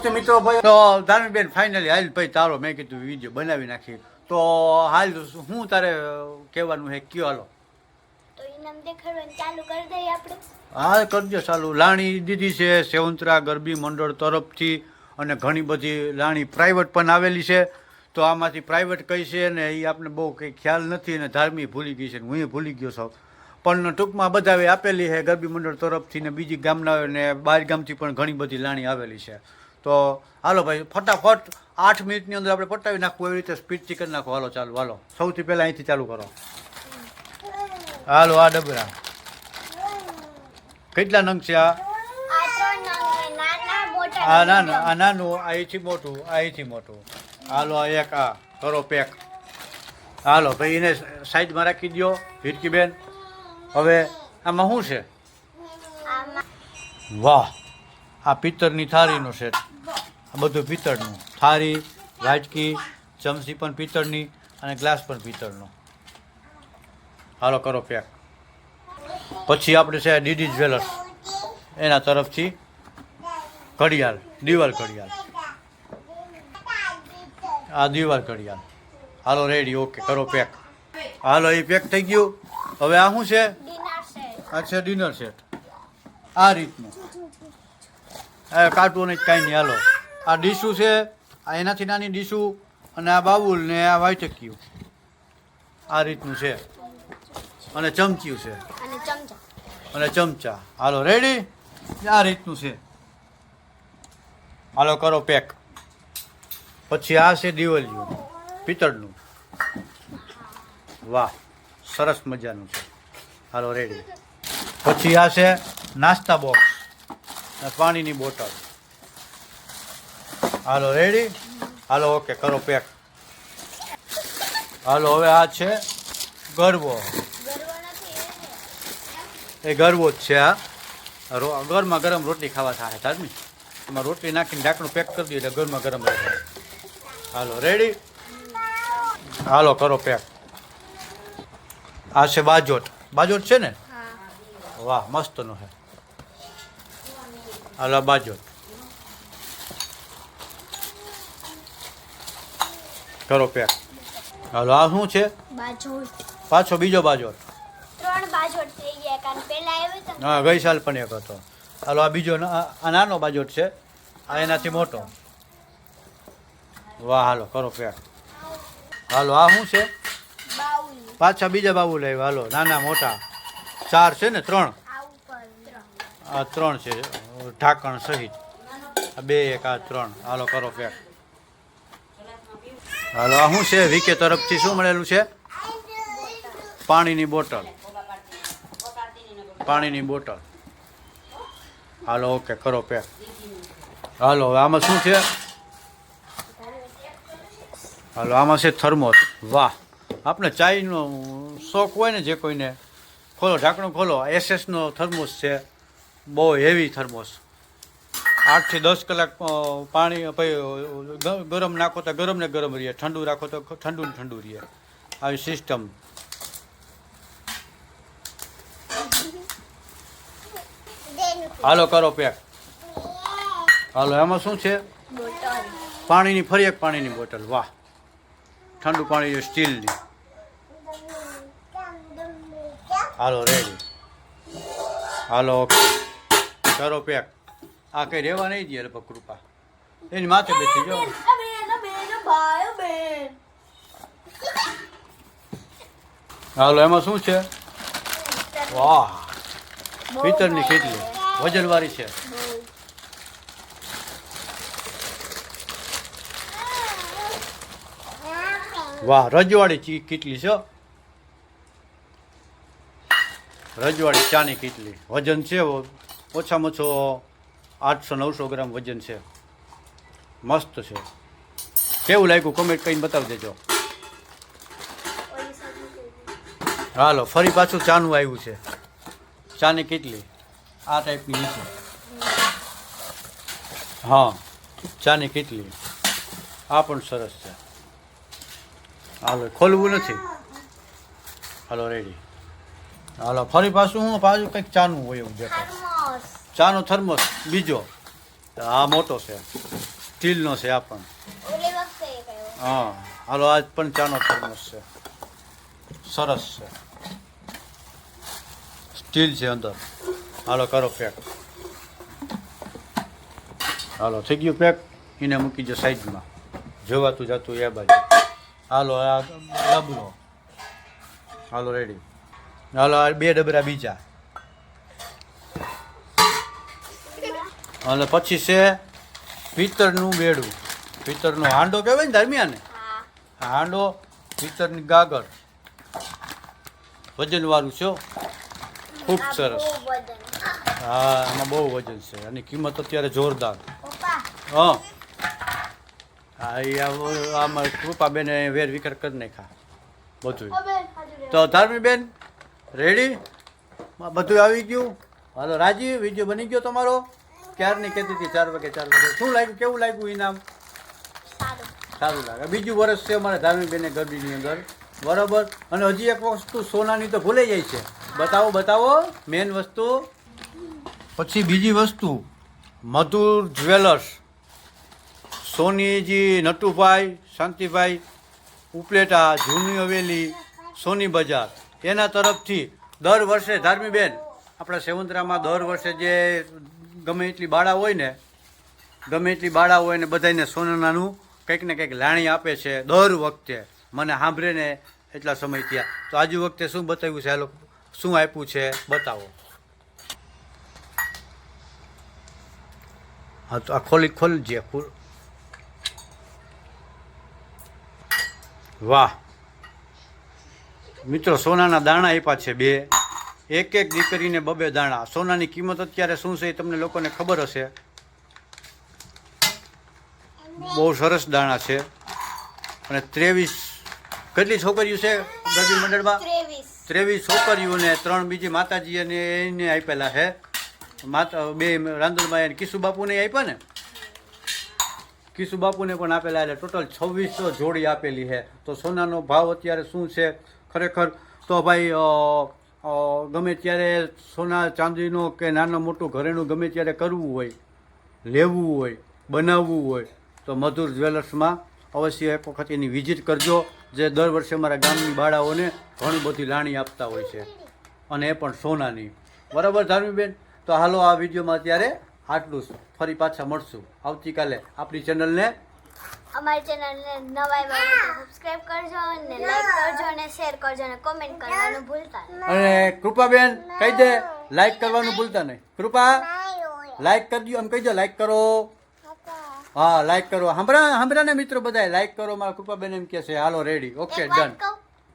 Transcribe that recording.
નમસ્તે મિત્રો ભાઈ. તો ધારણબેન ફાઇનલી હાલ ભાઈ તારો મેં કીધું વીડિયો બનાવી નાખી તો હાલ હું તારે કહેવાનું હે કયો હાલો? તો ઇનામ દેખાડવાનું ચાલુ કરી દઈએ આપણે. હા કરજો ચાલુ. લાણી દીધી છે સેવંતરા ગરબી મંડળ તરફથી અને ઘણી બધી લાણી પ્રાઇવેટ પણ આવેલી છે. તો આમાંથી પ્રાઇવેટ કઈ છે ને એ આપણે બહુ કંઈ ખ્યાલ નથી અને ધાર્મી ભૂલી ગઈ છે ને હું ભૂલી ગયો છું. પણ ટૂંકમાં બધાએ આપેલી છે ગરબી મંડળ તરફથી ને બીજી ગામના ને બહાર ગામથી પણ ઘણી બધી લાણી આવેલી છે. તો હાલો ભાઈ ફટાફટ આઠ મિનિટની અંદર આપણે પટાવી નાખવું એવી રીતે સ્પીડ ચિકન નાખો. હાલો ચાલુ હાલો. સૌથી પહેલાં અહીંથી ચાલુ કરો. હાલો આ ડબરા. કેટલા નંગ છે આ? આ ના નાના આ નાનું અહીંથી મોટું આ અહીંથી મોટું. હાલો આ એક આ. કરો પેક હાલો ભાઈ એને સાઈડમાં રાખી દો ભીરકીબેન હવે આમાં શું છે? વાહ આ પિત્તરની થાળીનો સેટ આ બધું પિત્તળનું. થાળી વાટકી, ચમચી પણ પિત્તળની અને ગ્લાસ પણ પિત્તળનો. હાલો કરો પેક. પછી આપણે છે ડીડી જ્વેલર્સ. એના તરફથી ઘડિયાળ, દિવાલ ઘડિયાળ. આ દિવાલ ઘડિયાળ. હાલો રેડી, ઓકે, કરો પેક. હાલો, એ પેક થઈ ગયું. હવે આ શું છે? આ ડિનર સેટ. આ રીતનું. કાઢવું નહીં કાંઈ નહીં, હાલો. આ ડીશું છે આ એનાથી નાની ડીશું અને આ બાબુલ ને આ વાયટક્યું આ રીતનું છે. અને ચમચિયું છે. અને ચમચા. અને ચમચા. હાલો રેડી આ રીતનું છે. હાલો કરો પેક પછી આ છે દિવાલિયું પિત્તળનું. વાહ સરસ મજાનું છે. હાલો રેડી પછી આ છે નાસ્તા બોક્સ અને પાણીની બોટલ. હાલો રેડી હાલો ઓકે કરો પેક હાલો હવે આ છે ગરબો. ગરવો એ ગરબો જ છે આ ગરમા ગરમ રોટલી ખાવા થાય ધાર્મિક. એમાં રોટલી નાખીને ઢાંકણું પેક કરી દઈએ એટલે ગરમા ગરમ રહે. હાલો રેડી હાલો કરો પેક આ છે બાજોટ. બાજોટ છે ને? વાહ મસ્તનો છે. હાલો બાજોટ. કરો પેક. હાલો આ શું છે? પાછો બીજો બાજોટ ત્રણ બાજોટ થઈ ગયા કારણ પેલા આવ્યું તો હા ગઈ સાલ પણ એક હતો. હાલો આ બીજો આ નાનો બાજોટ છે. આ એનાથી મોટો. વાહ હાલો કરો પેક. હાલો આ શું છે? પાછા બીજા બાબુ લાવ્યા હાલો નાના મોટા. ચાર છે ને ત્રણ. આ ત્રણ છે ઢાંકણ સહિત. આ બે એક આ ત્રણ. હાલો કરો પેક. હાલો શું છે? વીકે તરફથી શું મળેલું છે? પાણીની બોટલ. પાણીની બોટલ. હાલો, ઓકે, કરો પે હાલો આમાં શું છે? હાલો, આમાં છે થર્મોસ. વાહ આપણે ચાયનો શોખ હોય ને જે કોઈને? ખોલો, ઢાંકણું ખોલો. એસએસનો થર્મોસ છે. બહુ હેવી થર્મોસ. આઠથી દસ કલાક પાણી પછી ગરમ નાખો તો ગરમ ને ગરમ રહે. ઠંડુ રાખો તો ઠંડુ ને ઠંડુ રહે. આવી સિસ્ટમ. હાલો કરો પેક. હાલો, એમાં શું છે? પાણીની, ફરી એક પાણીની બોટલ. વાહ. ઠંડુ પાણી સ્ટીલની હાલો રેડી હાલો કરો પેક. આ કઈ રહેવા નહીં દે લગભગ કૃપા. એની માથે બેસી જાઓ હાલો એમાં શું છે? વાહ. પિત્તળની કેટલી? વજનવાળી છે. વાહ રજવાડી ચી કેટલી છે. રજવાડી ચાની કેટલી? વજન છે ઓછામાં ઓછો આઠસો નવસો ગ્રામ વજન છે. મસ્ત છે. કેવું લાગ્યું? કમેન્ટ કરીને બતાવી દેજો. હાલો ફરી પાછું ચાનું આવ્યું છે. ચાની કેટલી? આ ટાઈપની છે હા ચાની કેટલી? આ પણ સરસ છે. હાલો ખોલવું નથી. હાલો રેડી હાલો ફરી પાછું હું પાછું કંઈક ચાનું હોય એવું દેખાય. ચાનો થર્મોસ બીજો. આ મોટો છે. સ્ટીલનો છે આ પણ. હા હાલો આજ પણ ચાનો થર્મોસ છે. સરસ છે. સ્ટીલ છે અંદર. હાલો કરો પેક. હાલો થઈ ગયું પેક. એને મૂકી દો સાઈડમાં. જોવાતું જતું એ બાજુ. હાલો આ ડબલો હાલો રેડી હાલો આ બે ડબરા બીજા. અને પછી છે પિત્તળનું બેડું પિત્તળનો હાંડો કહેવાય ને દરમિયાન હાંડો પિત્તળની ગાગર. વજનવાળું છે ખૂબ સરસ. હા એમાં બહુ વજન છે. અને કિંમત અત્યારે જોરદાર. હં. હા એ આમાં કૃપાબેને વેર વિકર કરી નાખા બધું તો ધાર્મીબેન રેડી બધું આવી ગયું? હાલો રાજી? વીડિયો બની ગયો તમારો? ક્યારની કહેતી હતી? ચાર વાગે ચાર વાગે. શું લાગ્યું? કેવું લાગ્યું ઇનામ સારું લાગે. બીજું વર્ષ છે અમારે ધાર્મિકબેને ગરબીની અંદર. બરાબર? અને હજી એક વસ્તુ સોનાની તો ભૂલાઈ જાય છે. બતાવો બતાવો. મેન વસ્તુ. પછી બીજી વસ્તુ. મધુર જ્વેલર્સ. સોનીજી, નટુભાઈ, શાંતિભાઈ, ઉપલેટા, જૂની હવેલી, સોની બજાર. એના તરફથી દર વર્ષે ધાર્મીબેન આપણા સેવંતરામાં દર વર્ષે જે ગમે એટલી બાળા હોય ને, ગમે એટલી બાળા હોય ને બધાને સોનાનું કંઈક ને કંઈક લાણી આપે છે દર વખતે. મને સાંભળે ને એટલા સમય થયા. તો આજુ વખતે શું બતાવ્યું છે? આ શું આપ્યું છે? બતાવો. હા, તો આ ખોલી ખોલજે ખોલ. વાહ. મિત્રો, સોનાના દાણા આપ્યા છે બે. એક એક દીકરીને બબે દાણા. સોનાની કિંમત અત્યારે શું છે એ તમને લોકોને ખબર હશે. બહુ સરસ દાણા છે. અને ત્રેવીસ કેટલી છોકરીઓ છે ગરબી મંડળમાં? ત્રેવીસ. છોકરીઓને ત્રણ બીજી માતાજી અને એને આપેલા છે. માતા બે રાંદલમાં એને કિશુ બાપુને આપ્યા ને? કિશુ બાપુને પણ આપેલા એટલે ટોટલ છવ્વીસો જોડી આપેલી છે. તો સોનાનો ભાવ અત્યારે શું છે? ખરેખર તો ભાઈ ગમે ત્યારે સોના ચાંદીનો કે નાનું મોટું ઘરેણું ગમે ત્યારે કરવું હોય લેવું હોય બનાવવું હોય તો મધુર જ્વેલર્સમાં અવશ્ય એક વખત એની વિઝિટ કરજો જે દર વર્ષે અમારા ગામની બાળાઓને ઘણી બધી લાણી આપતા હોય છે. અને એ પણ સોનાની. બરાબર ધાર્મીબેન? તો હાલો આ વિડીયોમાં અત્યારે આટલું જ. ફરી પાછા મળશું. આવતીકાલે આપણી ચેનલને અમારી ચેનલને નવા સબસ્ક્રાઇબ કરજો અને લાઈક અને શેર કરજો અને કોમેન્ટ કરવાનું ભૂલતા અને કૃપાબેન કહી દે લાઈક કરવાનું ભૂલતા નહીં. કૃપા લાઈક કરજો એમ કહી દો લાઈક કરો. હા લાઈક કરો. હમણાં હમણાં ને મિત્રો બધા લાઈક કરો. મારા કૃપાબેન એમ કહે છે હાલો રેડી ઓકે ડન કહું